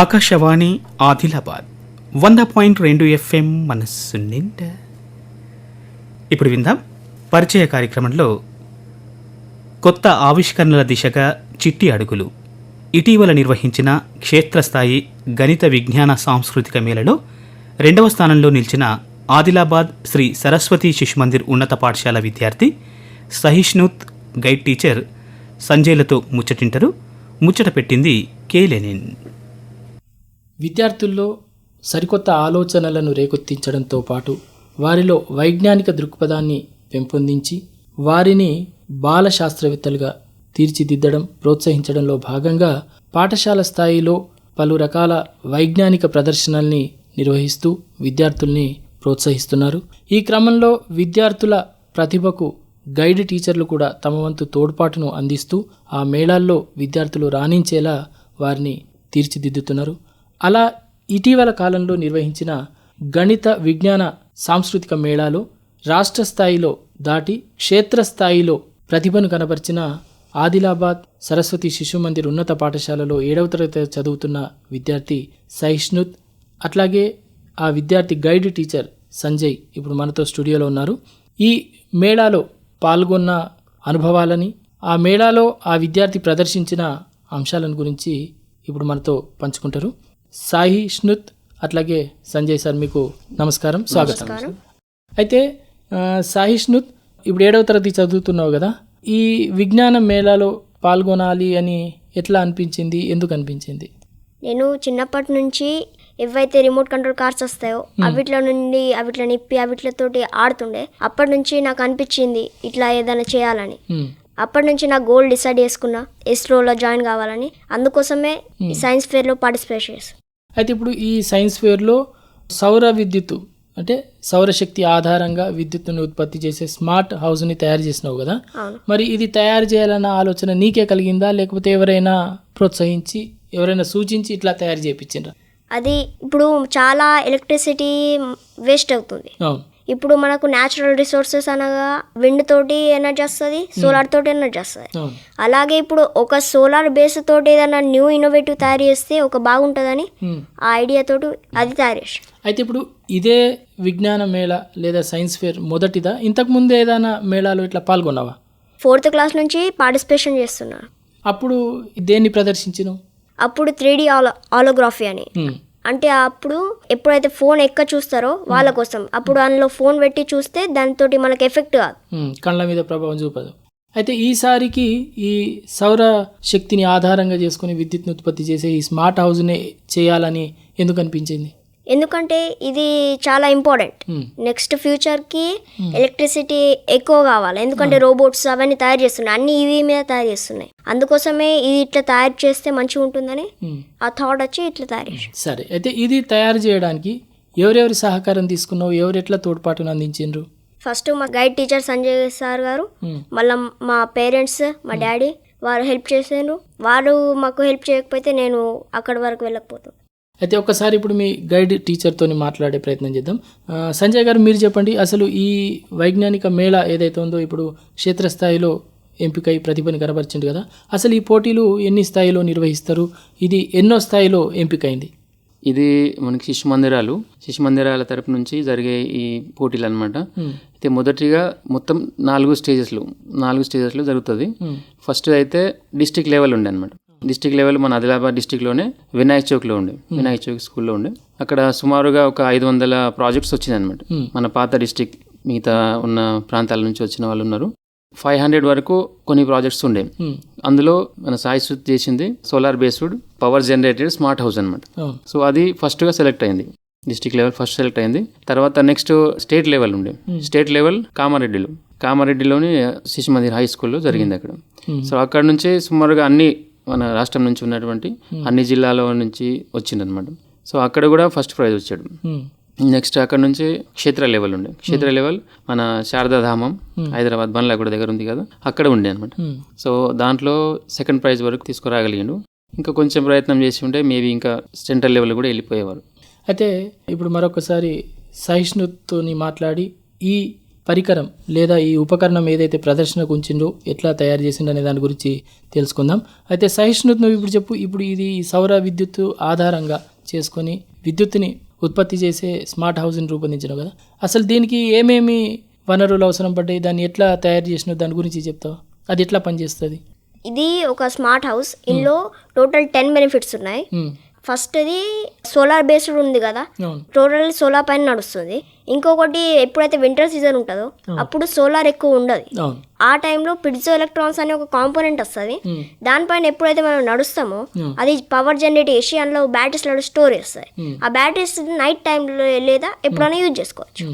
ఆకాశవాణి ఆదిలాబాద్ వంద పాయింట్ రెండు ఎఫ్ఎం మనస్సు నిండా. ఇప్పుడు విందాం పరిచయ కార్యక్రమంలో కొత్త ఆవిష్కరణల దిశగా చిట్టి అడుగులు. ఇటీవల నిర్వహించిన క్షేత్రస్థాయి గణిత విజ్ఞాన సాంస్కృతిక మేళలో రెండవ స్థానంలో నిలిచిన ఆదిలాబాద్ శ్రీ సరస్వతి శిశుమందిర్ ఉన్నత పాఠశాల విద్యార్థి సహిష్ణుత్ గైడ్ టీచర్ సంజయ్లతో ముచ్చటింటారు. ముచ్చట పెట్టింది కే లెనిన్. విద్యార్థుల్లో సరికొత్త ఆలోచనలను రేకొత్తించడంతో పాటు వారిలో వైజ్ఞానిక దృక్పథాన్ని పెంపొందించి వారిని బాల శాస్త్రవేత్తలుగా తీర్చిదిద్దడం ప్రోత్సహించడంలో భాగంగా పాఠశాల స్థాయిలో పలు రకాల వైజ్ఞానిక ప్రదర్శనల్ని నిర్వహిస్తూ విద్యార్థుల్ని ప్రోత్సహిస్తున్నారు. ఈ క్రమంలో విద్యార్థుల ప్రతిభకు గైడ్ టీచర్లు కూడా తమ వంతు తోడ్పాటును అందిస్తూ ఆ మేళాల్లో విద్యార్థులు రాణించేలా వారిని తీర్చిదిద్దుతున్నారు. అలా ఇటీవల కాలంలో నిర్వహించిన గణిత విజ్ఞాన సాంస్కృతిక మేళాలో రాష్ట్ర స్థాయిలో దాటి క్షేత్రస్థాయిలో ప్రతిభను కనబరిచిన ఆదిలాబాద్ సరస్వతి శిశు మందిర్ ఉన్నత పాఠశాలలో ఏడవ తరగతి చదువుతున్న విద్యార్థి సహిష్ణుత్ అట్లాగే ఆ విద్యార్థి గైడ్ టీచర్ సంజయ్ ఇప్పుడు మనతో స్టూడియోలో ఉన్నారు. ఈ మేళాలో పాల్గొన్న అనుభవాలని ఆ మేళాలో ఆ విద్యార్థి ప్రదర్శించిన అంశాలను గురించి ఇప్పుడు మనతో పంచుకుంటారు. సాయి స్నుత్ అట్లాగే సంజయ్ సార్ మీకు నమస్కారం స్వాగతం. అయితే సాయి స్నుత్ ఇప్పుడు ఏడవ తరగతి చదువుతున్నావు కదా ఈ విజ్ఞాన మేళాలో పాల్గొనాలి అని ఎట్లా అనిపించింది ఎందుకు అనిపించింది? నేను చిన్నప్పటి నుంచి ఏవైతే రిమోట్ కంట్రోల్ కార్స్ వస్తాయో అవిట్ల నుండి అవిట్ల నిప్పి అవిట్లతోటి ఆడుతుండే. అప్పటి నుంచి నాకు అనిపించింది ఇట్లా ఏదైనా చేయాలని. అప్పటి నుంచి నా గోల్ డిసైడ్ చేసుకున్నా ఇస్రోలో జాయిన్ కావాలని. అందుకోసమే సైన్స్ ఫేర్లో పార్టిసిపేట్ చేస్తాను అయితే ఇప్పుడు ఈ సైన్స్ ఫేర్లో సౌర విద్యుత్తు అంటే సౌరశక్తి ఆధారంగా విద్యుత్తును ఉత్పత్తి చేసే స్మార్ట్ హౌస్ని తయారు చేసినావు కదా? మరి ఇది తయారు చేయాలన్న ఆలోచన నీకే కలిగిందా? లేకపోతే ఎవరైనా ప్రోత్సహించి ఎవరైనా సూచించి ఇట్లా తయారు చేయించిండ్రా అది ఇప్పుడు చాలా ఎలక్ట్రిసిటీ వేస్ట్ అవుతుంది. ఇప్పుడు మనకు న్యాచురల్ రిసోర్సెస్ అనగా విండ్ తోటి ఎనర్జీ వస్తుంది సోలార్ తోటి ఎనర్జీ వస్తుంది. అవును అలాగే ఇప్పుడు ఒక సోలార్ బేస్ తోటి ఏదైనా న్యూ ఇన్నోవేటివ్ తయారు చేస్తే ఒక బాగుంటుందని ఉమ్. ఆ ఐడియా తోటి అది తయారు చేసి అయితే ఇప్పుడు ఇదే విజ్ఞాన మేళ లేదా సైన్స్ ఫేర్ మొదటిదా? ఇంతకు ముందు ఏదైనా మేళాలో ఇట్లా పాల్గొన్నావా? ఫోర్త్ క్లాస్ నుంచి పార్టిసిపేషన్ చేస్తున్నాను అప్పుడు దేన్ని ప్రదర్శించినావు? అప్పుడు త్రీ డి ఆలో ఆలోగ్రఫీ అని. అంటే అప్పుడు ఎప్పుడైతే ఫోన్ ఎక్క చూస్తారో వాళ్ళ కోసం. అప్పుడు అందులో ఫోన్ పెట్టి చూస్తే దాంతో మనకి ఎఫెక్ట్ కాదు. కళ్ళ మీద ప్రభావం చూపదు. అయితే ఈసారికి ఈ సౌర శక్తిని ఆధారంగా చేసుకుని విద్యుత్ని ఉత్పత్తి చేసే ఈ స్మార్ట్ హౌస్ని చేయాలని ఎందుకు అనిపించింది? ఎందుకంటే ఇది చాలా ఇంపార్టెంట్ నెక్స్ట్ ఫ్యూచర్కి ఎలక్ట్రిసిటీ ఎక్కువ కావాలి. ఎందుకంటే రోబోట్స్ అవన్నీ తయారు చేస్తున్నాయి. అన్ని ఈవీ మీద తయారు చేస్తున్నాయి. అందుకోసమే ఇది ఇట్లా తయారు చేస్తే మంచిగా ఉంటుందని ఉమ్. ఆ థాట్ వచ్చి ఇట్లా తయారు చేసి సరే. అయితే ఇది తయారు చేయడానికి ఎవరెవరి సహకారం తీసుకున్నావు? ఎవరు ఎట్లా తోడ్పాటును అందించిండ్రు? ఫస్ట్ మా guide teacher Sanjay sir garu మళ్ళీ మా పేరెంట్స్ మా డాడీ వారు హెల్ప్ చేసారు వారు మాకు హెల్ప్ చేయకపోతే నేను అక్కడి వరకు వెళ్ళకపోతాను అయితే ఒక్కసారి ఇప్పుడు మీ గైడ్ టీచర్తో మాట్లాడే ప్రయత్నం చేద్దాం. సంజయ్ గారు మీరు చెప్పండి అసలు ఈ వైజ్ఞానిక మేళ ఏదైతే ఉందో ఇప్పుడు క్షేత్రస్థాయిలో ఎంపికై ప్రతిభని కనబరిచింది కదా అసలు ఈ పోటీలు ఎన్ని స్థాయిలో నిర్వహిస్తారు? ఇది ఎన్నో స్థాయిలో ఎంపికైంది? ఇది మనకి శిశు మందిరాలు. శిశు మందిరాల తరపు నుంచి జరిగే ఈ పోటీలు అనమాట అయితే మొదటిగా మొత్తం నాలుగు స్టేజెస్లు నాలుగు స్టేజెస్లో జరుగుతుంది. ఫస్ట్ అయితే డిస్టిక్ లెవెల్ ఉండే అనమాట డిస్టిక్ లెవెల్ మన ఆదిలాబాద్ డిస్టిక్లోనే వినాయక్ చౌక్లో ఉండే. వినాయక్ చౌక్ స్కూల్లో ఉండే. అక్కడ సుమారుగా ఒక ఐదు వందల ప్రాజెక్ట్స్ వచ్చినాయి అనమాట Hmm. మన పాత డిస్టిక్ మిగతా ఉన్న ప్రాంతాల నుంచి వచ్చిన వాళ్ళు ఉన్నారు. ఫైవ్ హండ్రెడ్ వరకు కొన్ని ప్రాజెక్ట్స్ ఉండే. ఉమ్, అందులో మన సాయి సుత్ చేసింది solar based power generated smart house అనమాట అవును సో అది ఫస్ట్గా సెలెక్ట్ అయింది. డిస్టిక్ లెవెల్ ఫస్ట్ సెలెక్ట్ అయింది. తర్వాత నెక్స్ట్ స్టేట్ లెవెల్ ఉండే. స్టేట్ లెవెల్ కామారెడ్డిలో. కామారెడ్డిలోని శిశు మందిర్ హై స్కూల్లో జరిగింది అక్కడ. Hmm. సో అక్కడ నుంచి సుమారుగా అన్ని మన రాష్ట్రం నుంచి ఉన్నటువంటి అన్ని జిల్లాల నుంచి వచ్చిందనమాట సో అక్కడ కూడా ఫస్ట్ ప్రైజ్ వచ్చాడు. నెక్స్ట్ అక్కడ నుంచి క్షేత్ర లెవెల్ ఉండే. క్షేత్ర లెవెల్ మన శారదాధామం హైదరాబాద్ బండ్లాగూడ దగ్గర ఉంది కదా అక్కడ ఉండే అనమాట సో దాంట్లో సెకండ్ ప్రైజ్ వరకు తీసుకురాగలిగాడు. ఇంకా కొంచెం ప్రయత్నం చేసి ఉంటే మేబీ ఇంకా సెంట్రల్ లెవెల్ కూడా వెళ్ళిపోయేవారు. అయితే ఇప్పుడు మరొకసారి సహిష్ణుతోని మాట్లాడి ఈ పరికరం లేదా ఈ ఉపకరణం ఏదైతే ప్రదర్శనకు ఉంచిందో ఎట్లా తయారు చేసిండో అనే దాని గురించి తెలుసుకుందాం. అయితే సహిష్ణుత్ నువ్వు ఇప్పుడు చెప్పు. ఇప్పుడు ఇది సౌర విద్యుత్ ఆధారంగా చేసుకొని విద్యుత్తుని ఉత్పత్తి చేసే స్మార్ట్ హౌస్ని రూపొందించడం కదా. అసలు దీనికి ఏమేమి వనరులు అవసరం పడ్డాయి? దాన్ని ఎట్లా తయారు చేసినావు? దాని గురించి చెప్తావా? అది ఎట్లా పనిచేస్తుంది? ఇది ఒక స్మార్ట్ హౌస్. ఇందులో టోటల్ టెన్ బెనిఫిట్స్ ఉన్నాయి. ఫస్ట్ ఇది సోలార్ బేస్డ్ ఉంది కదా. టోటల్ సోలార్ పైన నడుస్తుంది. ఇంకొకటి ఎప్పుడైతే వింటర్ సీజన్ ఉంటుందో అప్పుడు సోలార్ ఎక్కువ ఉండదు. ఆ టైంలో పిడ్జో ఎలక్ట్రాన్స్ అనే ఒక కాంపోనెంట్ వస్తుంది. దానిపైన ఎప్పుడైతే మనం నడుస్తామో. అది పవర్ జనరేట్ చేసి అందులో బ్యాటరీస్లో స్టోర్ చేస్తాయి. ఆ బ్యాటరీస్ నైట్ టైంలో లేదా ఎప్పుడైనా యూజ్ చేసుకోవచ్చు.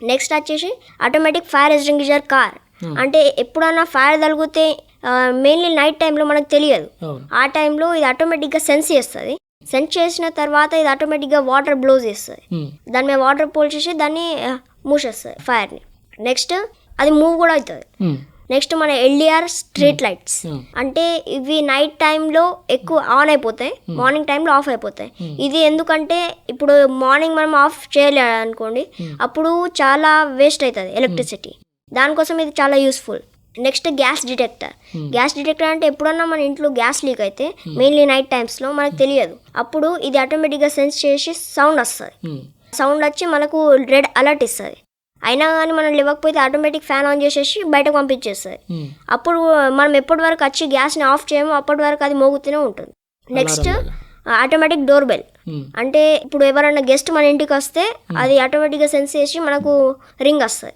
నెక్స్ట్ వచ్చేసి ఆటోమేటిక్ ఫైర్ ఎక్స్టింగ్విషర్ కార్. అంటే ఎప్పుడైనా ఫైర్ తగిలితే మెయిన్లీ నైట్ టైంలో మనకు తెలియదు. ఆ టైంలో ఇది ఆటోమేటిక్గా సెన్స్ చేస్తుంది. సెన్స్ చేసిన తర్వాత ఇది ఆటోమేటిక్గా వాటర్ బ్లో చేస్తుంది. దాని మీద వాటర్ పోల్ చేసి దాన్ని మూసేస్తుంది ఫైర్ని నెక్స్ట్ అది మూవ్ కూడా అవుతుంది. నెక్స్ట్ మన ఎల్డిఆర్ స్ట్రీట్ లైట్స్ Hmm. అంటే ఇవి నైట్ టైంలో ఎక్కువ ఆన్ అయిపోతాయి మార్నింగ్ టైంలో ఆఫ్ అయిపోతాయి. ఇది ఎందుకంటే ఇప్పుడు మార్నింగ్ మనం ఆఫ్ చేయలేదు అనుకోండి అప్పుడు చాలా వేస్ట్ అవుతుంది ఎలక్ట్రిసిటీ దానికోసం ఇది చాలా useful next gas detector. Gas detector అంటే ఎప్పుడన్నా మన ఇంట్లో గ్యాస్ లీక్ అయితే మెయిన్లీ నైట్ టైమ్స్లో మనకు తెలియదు. అప్పుడు ఇది ఆటోమేటిక్గా సెన్స్ చేసి సౌండ్ వస్తుంది. ఉమ్, సౌండ్ వచ్చి మనకు రెడ్ అలర్ట్ ఇస్తుంది. అయినా కానీ మనం లేవకపోతే ఆటోమేటిక్ ఫ్యాన్ ఆన్ చేసేసి బయటకు పంపించేస్తుంది. అప్పుడు మనం ఎప్పటి వరకు వచ్చి గ్యాస్ని ఆఫ్ చేయమో అప్పటి వరకు అది మోగుతూనే ఉంటుంది. నెక్స్ట్ ఆటోమేటిక్ డోర్ బెల్ అంటే ఇప్పుడు ఎవరైనా గెస్ట్ మన ఇంటికి వస్తే అది ఆటోమేటిక్గా సెన్స్ చేసి మనకు రింగ్ వస్తుంది.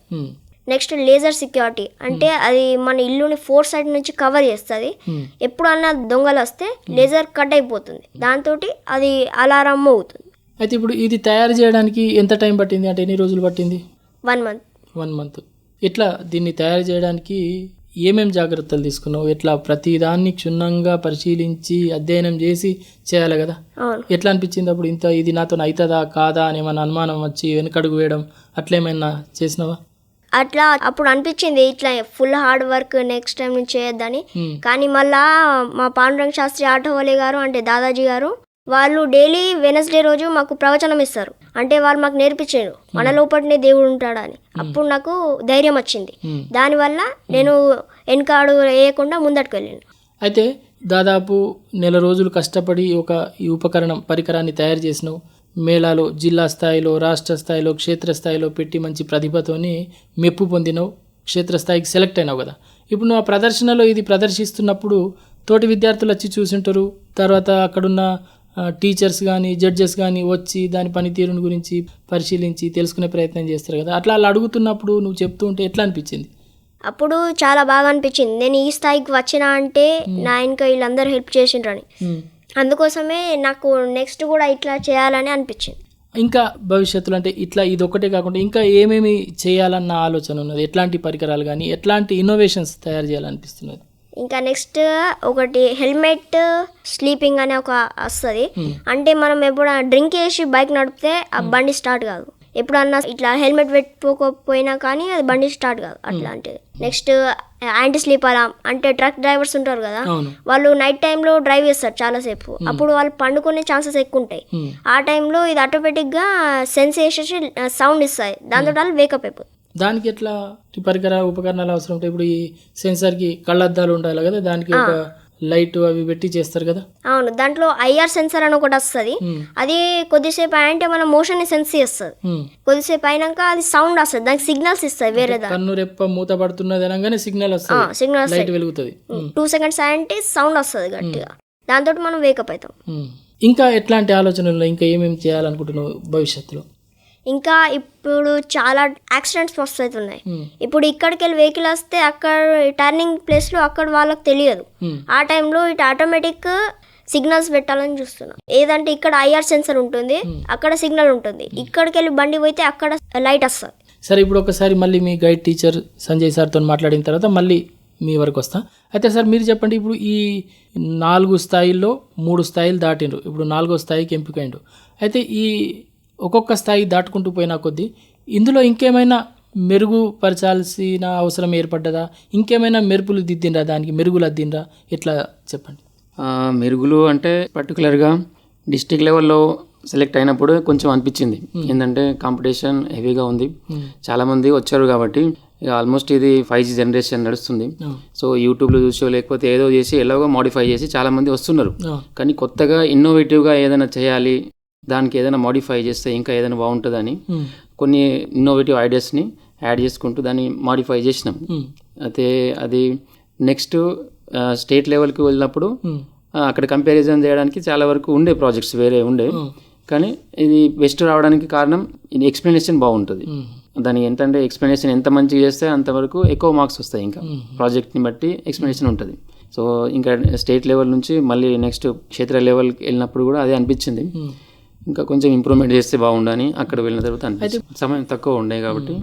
Next laser security. అంటే అది మన ఇల్లుని ఫోర్ సైడ్ నుంచి కవర్ చేస్తుంది. ఉమ్. ఎప్పుడన్నా దొంగలు వస్తే లేజర్ కట్ అయిపోతుంది. దాంతో అది అలారం మోగుతుంది. అయితే ఇప్పుడు ఇది తయారు చేయడానికి ఎంత టైం పట్టింది? అంటే ఎన్ని రోజులు పట్టింది? One month. One month. ఎట్లా దీన్ని తయారు చేయడానికి ఏమేం జాగ్రత్తలు తీసుకున్నావు? ఎట్లా ప్రతి దాన్ని క్షుణ్ణంగా పరిశీలించి అధ్యయనం చేసి చేయాలి కదా? ఎట్లా అనిపించింది అప్పుడు ఇంత ఇది నాతో అవుతుందా కాదా అని ఏమైనా అనుమానం వచ్చి వెనకడుగు వేయడం అట్లేమైనా చేసినావా? అట్లా అప్పుడు అనిపించింది ఇట్లా full hard work next time నుంచి చేయొద్దని. కానీ మళ్ళా మా పాండురంగ శాస్త్రి ఆటోవలే గారు అంటే దాదాజీ గారు వాళ్ళు డైలీ వెనస్డే రోజు మాకు ప్రవచనం ఇస్తారు. అంటే వాళ్ళు మాకు నేర్పించారు మన లోపలనే దేవుడు ఉంటాడని. అప్పుడు నాకు ధైర్యం వచ్చింది. దానివల్ల నేను వెనకాడు వేయకుండా ముందటికి వెళ్ళాను. అయితే దాదాపు నెల రోజులు కష్టపడి ఒక ఈ ఉపకరణం పరికరాన్ని తయారు చేసినావు. మేళాలో జిల్లా స్థాయిలో రాష్ట్ర స్థాయిలో క్షేత్రస్థాయిలో పెట్టి మంచి ప్రతిభతోని మెప్పు పొందినావు క్షేత్రస్థాయికి సెలెక్ట్ అయినావు కదా. ఇప్పుడు నువ్వు ఆ ప్రదర్శనలో ఇది ప్రదర్శిస్తున్నప్పుడు తోటి విద్యార్థులు వచ్చి చూసింటారు. తర్వాత అక్కడున్న టీచర్స్ కానీ జడ్జెస్ కానీ వచ్చి దాని పనితీరుని గురించి పరిశీలించి తెలుసుకునే ప్రయత్నం చేస్తారు కదా. అట్లా అలా అడుగుతున్నప్పుడు నువ్వు చెప్తూ ఉంటే ఎట్లా అనిపించింది? అప్పుడు చాలా బాగా అనిపించింది. నేను ఈ స్థాయికి వచ్చినా అంటే నా ఇంకా వీళ్ళందరూ హెల్ప్ చేసిండ్రని. అందుకోసమే నాకు నెక్స్ట్ కూడా ఇట్లా చేయాలని అనిపించింది. ఇంకా భవిష్యత్తులో అంటే ఇట్లా ఇది ఒకటే కాకుండా ఇంకా ఏమేమి చేయాలన్న ఆలోచన ఉన్నది? ఎట్లాంటి పరికరాలు కానీ ఎట్లాంటి ఇన్నోవేషన్స్ తయారు చేయాలనిపిస్తున్నది? ఇంకా నెక్స్ట్ ఒకటి హెల్మెట్ స్లీపింగ్ అనే ఒక వస్తుంది. అంటే మనం ఎప్పుడైనా డ్రింక్ చేసి బైక్ నడిపితే ఆ బండి స్టార్ట్ కాదు. ఎప్పుడన్నా ఇట్లా హెల్మెట్ పెట్టుకోకపోయినా కానీ అది బండి స్టార్ట్ కాదు. అట్లాంటిది. నెక్స్ట్ యాంటీ స్లీప్ అలామ్ అంటే ట్రక్ డ్రైవర్స్ ఉంటారు కదా వాళ్ళు నైట్ టైంలో డ్రైవ్ చేస్తారు చాలాసేపు. అప్పుడు వాళ్ళు పండుకునే ఛాన్సెస్ ఎక్కువ ఉంటాయి. ఆ టైంలో ఇది ఆటోమేటిక్గా సెన్స్ చేసేసి సౌండ్ ఇస్తాయి. దాంతో వాళ్ళు వేకప్ అయిపోతుంది దానికి ఎట్లా పరికర ఉపకరణాలు అవసరం ఉంటాయి ఇప్పుడు ఈ సెన్సార్కి కళ్ళద్దాలు ఉండాలి కదా దానికి ఒక లైట్ అవి పెట్టి చేస్తారు కదా? అవును దాంట్లో ఐఆర్ సెన్సర్ అని ఒకటి వస్తుంది. అది కొద్దిసేపు అంటే మన మోషన్ని సెన్స్ చేస్తుంది. కొద్దిసేపు అయినాక అది సౌండ్ వస్తుంది దానికి సిగ్నల్స్ ఇస్తుంది వేరే దాని కన్ను రెప్ప మూత పడుతున్నది అనగానే సిగ్నల్ వస్తుంది. సిగ్నల్స్ లైట్ వెలుగుతుంది. టూ సెకండ్స్ అంటే సౌండ్ వస్తుంది గట్టిగా. దాంతో మనం వేకప్ అవుతాం. ఇంకా ఎట్లాంటి ఆలోచనలు ఇంకా ఏమేమి చేయాలనుకుంటున్నావు భవిష్యత్తులో? ఇంకా ఇప్పుడు చాలా యాక్సిడెంట్స్ మస్తు అవుతున్నాయి ఇప్పుడు ఇక్కడికి వెళ్ళి వెహికల్ వస్తే అక్కడ టర్నింగ్ ప్లేస్లో అక్కడ వాళ్ళకి తెలియదు. ఆ టైంలో ఇటు ఆటోమేటిక్ సిగ్నల్స్ పెట్టాలని చూస్తున్నాం. ఏదంటే ఇక్కడ ఐఆర్ సెన్సర్ ఉంటుంది అక్కడ సిగ్నల్ ఉంటుంది. ఇక్కడికి వెళ్ళి బండి పోతే అక్కడ లైట్ వస్తుంది. సరే ఇప్పుడు ఒకసారి మళ్ళీ మీ గైడ్ టీచర్ సంజయ్ సార్తో మాట్లాడిన తర్వాత మళ్ళీ మీ వరకు వస్తా. అయితే సార్ మీరు చెప్పండి ఇప్పుడు ఈ నాలుగు స్థాయిల్లో మూడు స్థాయిలు దాటిండ్రు. ఇప్పుడు నాలుగో స్థాయికి ఎంపికైండు అయితే ఈ ఒక్కొక్క స్థాయి దాటుకుంటూ పోయినా కొద్దీ ఇందులో ఇంకేమైనా మెరుగుపరచాల్సిన అవసరం ఏర్పడ్డదా? ఇంకేమైనా మెరుపులు దిద్దిండ్రా దానికి? మెరుగులు అద్దిండ్రా? ఎట్లా చెప్పండి. మెరుగులు అంటే పర్టికులర్గా డిస్టిక్ లెవెల్లో సెలెక్ట్ అయినప్పుడు కొంచెం అనిపించింది. ఏంటంటే కాంపిటీషన్ హెవీగా ఉంది. చాలా మంది వచ్చారు కాబట్టి ఆల్మోస్ట్ ఇది ఫైవ్ జీ జనరేషన్ నడుస్తుంది. సో యూట్యూబ్లో చూసో లేకపోతే ఏదో చేసి ఎలాగో మాడిఫై చేసి చాలా మంది వస్తున్నారు కానీ కొత్తగా ఇన్నోవేటివ్గా ఏదైనా చేయాలి దానికి ఏదైనా మాడిఫై చేస్తే ఇంకా ఏదైనా బాగుంటుందని ఉమ్, కొన్ని ఇన్నోవేటివ్ ఐడియాస్ని యాడ్ చేసుకుంటూ దాన్ని మాడిఫై చేసినాం. ఉమ్, అయితే అది నెక్స్ట్ స్టేట్ లెవెల్కి వెళ్ళినప్పుడు ఆ, అక్కడ కంపారిజన్ చేయడానికి చాలా వరకు ఉండే ప్రాజెక్ట్స్ వేరే ఉండే. కానీ ఇది బెస్ట్ రావడానికి కారణం ఇది ఎక్స్ప్లెనేషన్ బాగుంటుంది. దాని ఏంటంటే ఎక్స్ప్లెనేషన్ ఎంత మంచిగా చేస్తే అంతవరకు ఎక్కువ మార్క్స్ వస్తాయి ఇంకా. ప్రాజెక్ట్ని బట్టి ఎక్స్ప్లెనేషన్ ఉంటుంది. సో ఇంకా స్టేట్ లెవెల్ నుంచి మళ్ళీ నెక్స్ట్ క్షేత్ర లెవెల్కి వెళ్ళినప్పుడు కూడా అదే అనిపించింది. ఇంకా కొంచెం ఇంప్రూవ్మెంట్ చేస్తే బాగుండని అక్కడ వెళ్ళిన తర్వాత అనిపించింది సమయం తక్కువ ఉండే కాబట్టి.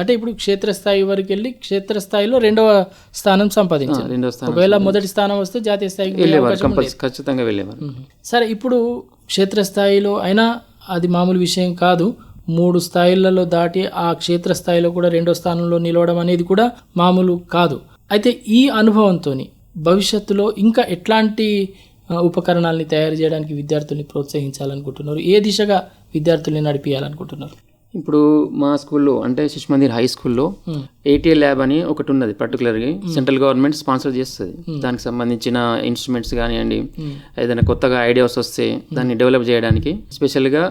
అంటే ఇప్పుడు క్షేత్రస్థాయి వరకు వెళ్ళి క్షేత్రస్థాయిలో రెండవ స్థానం సంపాదించారు. రెండో స్థానం ఒకవేళ మొదటి స్థానం వస్తే జాతీయ స్థాయికి వెళ్ళే వెళ్ళేవారు ఖచ్చితంగా వెళ్ళేవారు. సరే ఇప్పుడు క్షేత్రస్థాయిలో అయినా అది మామూలు విషయం కాదు. మూడు స్థాయిలలో దాటి ఆ క్షేత్రస్థాయిలో కూడా రెండో స్థానంలో నిలవడం అనేది కూడా మామూలు కాదు. అయితే ఈ అనుభవంతో భవిష్యత్తులో ఇంకా ఎట్లాంటి ఉపకరణాలని తయారు చేయడానికి విద్యార్థుల్ని ప్రోత్సహించాలనుకుంటున్నారు. ఏ దిశగా విద్యార్థుల్ని నడిపించాలనుకుంటున్నారు ఇప్పుడు మా స్కూల్లో అంటే శిశు మందిర్ హై స్కూల్లో. ఏటీఎల్ ల్యాబ్ అని ఒకటి ఉన్నది పర్టికులర్గా సెంట్రల్ గవర్నమెంట్ స్పాన్సర్ చేస్తుంది. దానికి సంబంధించిన ఇన్స్ట్రుమెంట్స్ కానివ్వండి ఏదైనా కొత్తగా ఐడియాస్ వస్తే దాన్ని డెవలప్ చేయడానికి స్పెషల్గా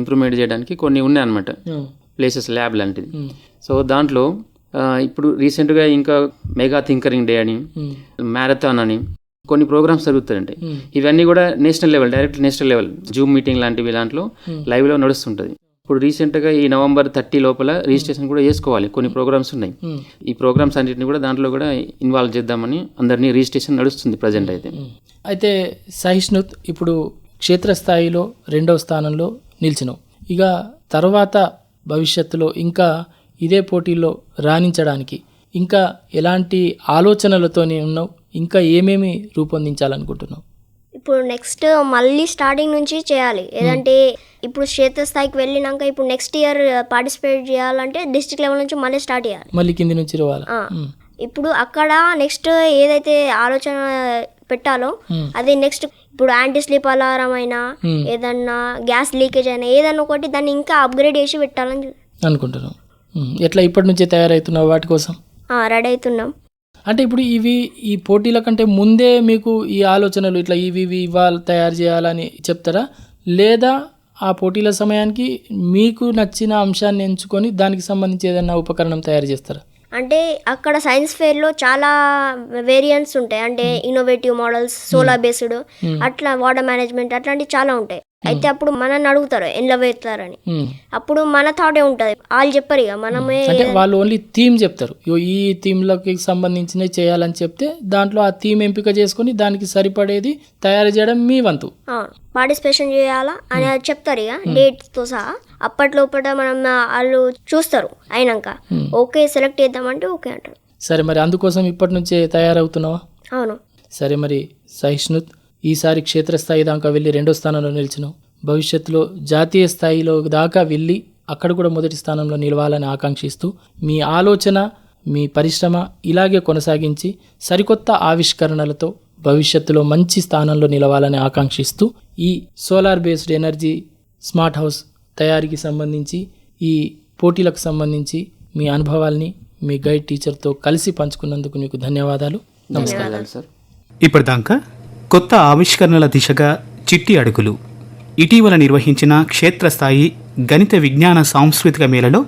ఇంప్రూవ్మెంట్ చేయడానికి కొన్ని ఉన్నాయి అనమాట. ప్లేసెస్ ల్యాబ్ లాంటిది. సో దాంట్లో ఇప్పుడు రీసెంట్గా ఇంకా మెగా థింకరింగ్ డే అని. మ్యారథాన్ అని కొన్ని ప్రోగ్రామ్స్ జరుగుతాయండి. ఇవన్నీ కూడా national level direct national level. Zoom meeting లాంటివి దాంట్లో లైవ్లో నడుస్తుంటుంది. ఇప్పుడు రీసెంట్గా ఈ నవంబర్ థర్టీ లోపల రిజిస్ట్రేషన్ కూడా చేసుకోవాలి. కొన్ని ప్రోగ్రామ్స్ ఉన్నాయి. ఈ ప్రోగ్రామ్స్ అన్నింటిని కూడా దాంట్లో కూడా ఇన్వాల్వ్ చేద్దామని అందరినీ రిజిస్ట్రేషన్ నడుస్తుంది ప్రజెంట్ అయితే. అయితే సహిష్ణుత్ ఇప్పుడు క్షేత్రస్థాయిలో రెండవ స్థానంలో నిలిచినావు. ఇక తర్వాత భవిష్యత్తులో ఇంకా ఇదే పోటీల్లో రాణించడానికి ఇంకా ఎలాంటి ఆలోచనలతోనే ఉన్నావు? ఇంకా ఏమేమి రూపొందించాలనుకుంటున్నావు? ఇప్పుడు నెక్స్ట్ మళ్ళీ స్టార్టింగ్ నుంచి చేయాలి. ఏదంటే ఇప్పుడు క్షేత్రస్థాయికి వెళ్ళినాక ఇప్పుడు నెక్స్ట్ ఇయర్ పార్టిసిపేట్ చేయాలంటే డిస్ట్రిక్ట్ లెవెల్ నుంచి మళ్ళీ స్టార్ట్ చేయాలి. మళ్ళీ కింది నుంచి రావాలి? ఇప్పుడు అక్కడ నెక్స్ట్ ఏదైతే ఆలోచన పెట్టాలో. అది నెక్స్ట్ ఇప్పుడు యాంటీ స్లీప్ అలారం అయినా. ఏదన్నా గ్యాస్ లీకేజ్ అయినా ఏదన్నా ఒకటి దాన్ని ఇంకా అప్గ్రేడ్ చేసి పెట్టాలని అనుకుంటున్నావు. ఉమ్, ఎట్లా ఇప్పటి నుంచే తయారవుతున్నావు వాటి కోసం? రెడీ అవుతున్నాం. అంటే ఇప్పుడు ఇవి ఈ పోటీల కంటే ముందే మీకు ఈ ఆలోచనలు ఇట్లా ఇవి ఇవి ఇవాళ తయారు చేయాలని చెప్తారా? లేదా ఆ పోటీల సమయానికి మీకు నచ్చిన అంశాన్ని ఎంచుకొని దానికి సంబంధించి ఏదైనా ఉపకరణం తయారు చేస్తారా? అంటే అక్కడ సైన్స్ ఫేర్లో చాలా వేరియంట్స్ ఉంటాయి. అంటే ఇన్నోవేటివ్ మోడల్స్ సోలార్ బేస్డ్ అట్లా వాటర్ మేనేజ్మెంట్ అట్లాంటివి చాలా ఉంటాయి. అయితే అప్పుడు మనల్ని అడుగుతారు ఎన్లో వేస్తారని. ఉమ్. అప్పుడు మన థాటే ఉంటుంది. వాళ్ళు చెప్పరు ఇక మనమే అంటే వాళ్ళు ఓన్లీ థీమ్ చెప్తారు. ఈ థీమ్లకి సంబంధించినవి చేయాలని చెప్తే దాంట్లో ఆ థీమ్ ఎంపిక చేసుకొని దానికి సరిపడేది తయారు చేయడం మీ వంతు. పార్టిసిపేషన్ చేయాలా అని చెప్తారు ఇక డేట్స్తో సహా. అప్పట్లోపట మనం వాళ్ళు చూస్తారు అయినాక. ఓకే సెలెక్ట్ చేద్దామంటే ఓకే అంటారు. సరే మరి అందుకోసం ఇప్పటి నుంచే తయారవుతున్నావా? అవును. సరే మరి సహిష్ణుత్ ఈసారి క్షేత్రస్థాయి దాకా వెళ్ళి రెండో స్థానంలో నిలిచినావు భవిష్యత్తులో జాతీయ స్థాయిలో దాకా వెళ్ళి అక్కడ కూడా మొదటి స్థానంలో నిలవాలని ఆకాంక్షిస్తూ మీ ఆలోచన మీ పరిశ్రమ ఇలాగే కొనసాగించి సరికొత్త ఆవిష్కరణలతో భవిష్యత్తులో మంచి స్థానంలో నిలవాలని ఆకాంక్షిస్తూ ఈ solar based energy smart house తయారీకి సంబంధించి ఈ పోటీలకు సంబంధించి మీ అనుభవాల్ని మీ గైడ్ టీచర్తో కలిసి పంచుకున్నందుకు మీకు ధన్యవాదాలు. నమస్కారాలు సార్. ఇప్పటిదాకా కొత్త ఆవిష్కరణల దిశగా చిట్టి అడుగులు. ఇటీవల నిర్వహించిన క్షేత్రస్థాయి గణిత విజ్ఞాన సాంస్కృతిక మేళలో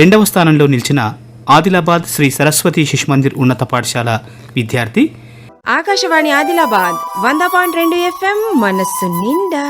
రెండవ స్థానంలో నిలిచిన ఆదిలాబాద్ శ్రీ సరస్వతి శిశుమందిర్ ఉన్నత పాఠశాల విద్యార్థి ఆకాశవాణి ఆదిలాబాద్ వంద పాయింట్ రెండు ఎఫ్ఎం మనస్సు నిండా.